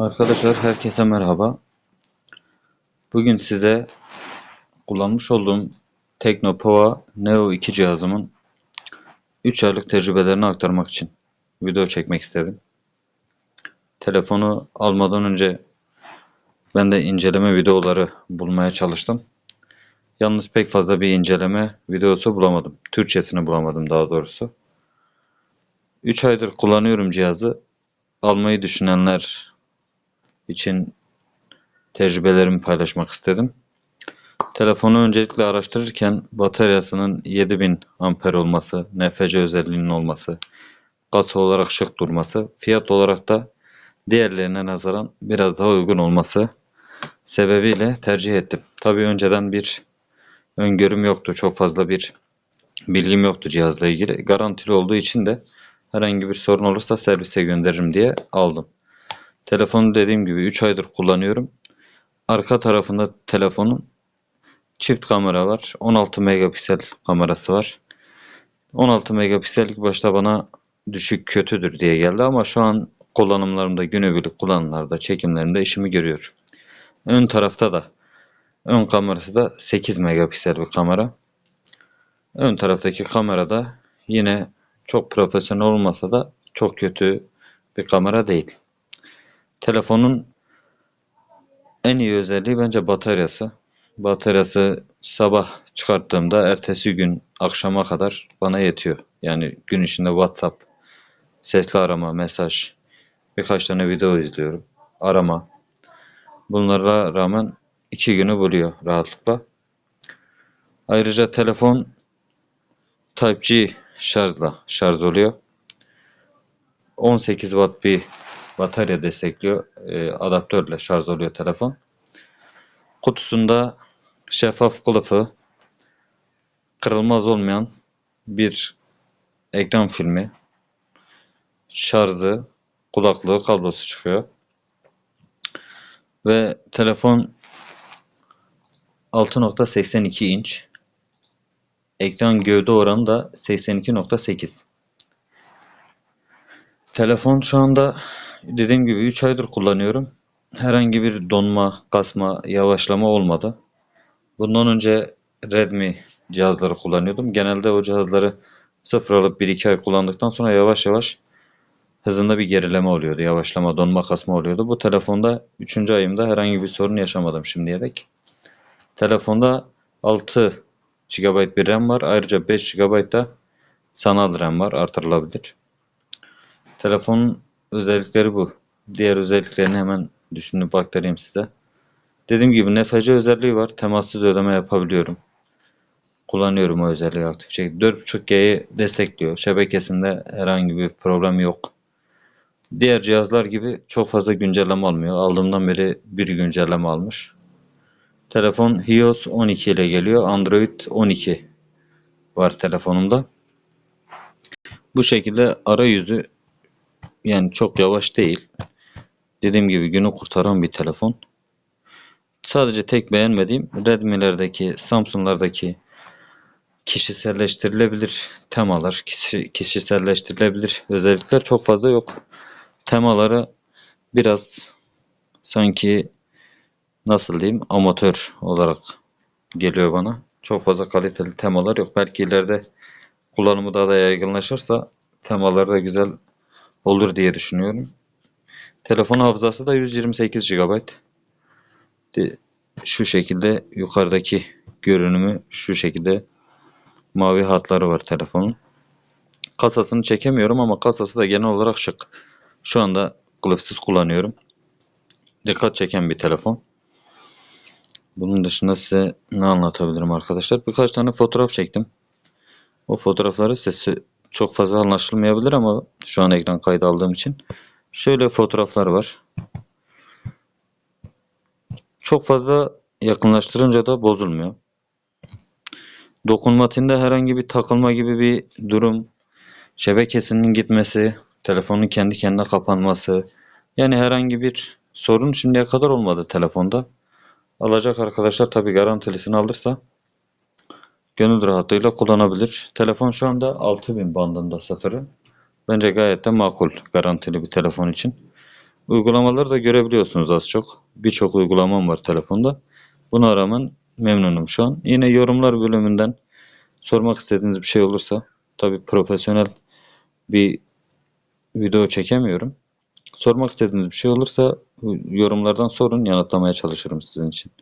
Arkadaşlar herkese merhaba. Bugün size kullanmış olduğum Teknopova Neo 2 cihazımın 3 aylık tecrübelerini aktarmak için video çekmek istedim. Telefonu almadan önce ben de inceleme videoları bulmaya çalıştım. Yalnız pek fazla bir inceleme videosu bulamadım. Türkçesini bulamadım daha doğrusu. 3 aydır kullanıyorum cihazı. Almayı düşünenler için tecrübelerimi paylaşmak istedim. Telefonu öncelikle araştırırken bataryasının 7000 amper olması, NFC özelliğinin olması, kasa olarak şık durması, fiyat olarak da diğerlerine nazaran biraz daha uygun olması sebebiyle tercih ettim. Tabii önceden bir öngörüm yoktu. Çok fazla bir bilgim yoktu cihazla ilgili. Garantili olduğu için de herhangi bir sorun olursa servise gönderirim diye aldım. Telefonu dediğim gibi 3 aydır kullanıyorum. Arka tarafında telefonun çift kamera var. 16 megapiksel kamerası var. 16 megapiksel başta bana düşük kötüdür diye geldi ama şu an kullanımlarımda günübirlik kullanımlarda çekimlerimde işimi görüyor. Ön tarafta da ön kamerası da 8 megapiksel bir kamera. Ön taraftaki kamerada yine çok profesyonel olmasa da çok kötü bir kamera değil. Telefonun en iyi özelliği bence bataryası. Bataryası sabah çıkarttığımda ertesi gün akşama kadar bana yetiyor. Yani gün içinde WhatsApp, sesli arama, mesaj, birkaç tane video izliyorum. Arama. Bunlara rağmen iki günü buluyor rahatlıkla. Ayrıca telefon Type-C şarjla şarj oluyor. 18 watt bir batarya destekliyor. E, adaptörle şarj oluyor telefon. Kutusunda şeffaf kılıfı, kırılmaz olmayan bir ekran filmi, şarjı, kulaklığı, kablosu çıkıyor. Ve telefon 6.82 inç. Ekran gövde oranı da 82.8. Telefon şu anda dediğim gibi 3 aydır kullanıyorum. Herhangi bir donma, kasma, yavaşlama olmadı. Bundan önce Redmi cihazları kullanıyordum. Genelde o cihazları sıfır alıp 1-2 ay kullandıktan sonra yavaş yavaş hızında bir gerileme oluyordu. Yavaşlama, donma, kasma oluyordu. Bu telefonda 3. ayımda herhangi bir sorun yaşamadım şimdiye dek. Telefonda 6 GB bir RAM var. Ayrıca 5 GB da sanal RAM var. Artırılabilir. Telefonun özellikleri bu. Diğer özelliklerini hemen düşünüp aktarayım size. Dediğim gibi NFC özelliği var. Temassız ödeme yapabiliyorum. Kullanıyorum o özelliği aktif şekilde. 4.5G'yi destekliyor. Şebekesinde herhangi bir problem yok. Diğer cihazlar gibi çok fazla güncelleme almıyor. Aldığımdan beri bir güncelleme almış. Telefon iOS 12 ile geliyor. Android 12 var telefonumda. Bu şekilde arayüzü yani çok yavaş değil. Dediğim gibi günü kurtaran bir telefon. Sadece tek beğenmediğim Redmi'lerdeki, Samsung'lardaki kişiselleştirilebilir temalar, kişi, kişiselleştirilebilir özellikler çok fazla yok. Temaları biraz sanki nasıl diyeyim amatör olarak geliyor bana. Çok fazla kaliteli temalar yok. Belki ileride kullanımı daha da yaygınlaşırsa temaları da güzel olur diye düşünüyorum. Telefon hafızası da 128 GB. Şu şekilde yukarıdaki görünümü şu şekilde mavi hatları var telefonun. Kasasını çekemiyorum ama kasası da genel olarak şık. Şu anda kılıfsız kullanıyorum. Dikkat çeken bir telefon. Bunun dışında size ne anlatabilirim arkadaşlar? Birkaç tane fotoğraf çektim. O fotoğrafları sesi çok fazla anlaşılmayabilir ama şu an ekran kaydı aldığım için. Şöyle fotoğraflar var. Çok fazla yakınlaştırınca da bozulmuyor. Dokunmatiğinde herhangi bir takılma gibi bir durum, şebekesinin gitmesi, telefonun kendi kendine kapanması, yani herhangi bir sorun şimdiye kadar olmadı telefonda. Alacak arkadaşlar tabi garantilisini alırsa gönül rahatlığıyla kullanabilir. Telefon şu anda 6000 bandında sıfırı. Bence gayet de makul garantili bir telefon için. Uygulamaları da görebiliyorsunuz az çok. Birçok uygulamam var telefonda. Buna rağmen memnunum şu an. Yine yorumlar bölümünden sormak istediğiniz bir şey olursa tabii profesyonel bir video çekemiyorum. Sormak istediğiniz bir şey olursa yorumlardan sorun yanıtlamaya çalışırım sizin için.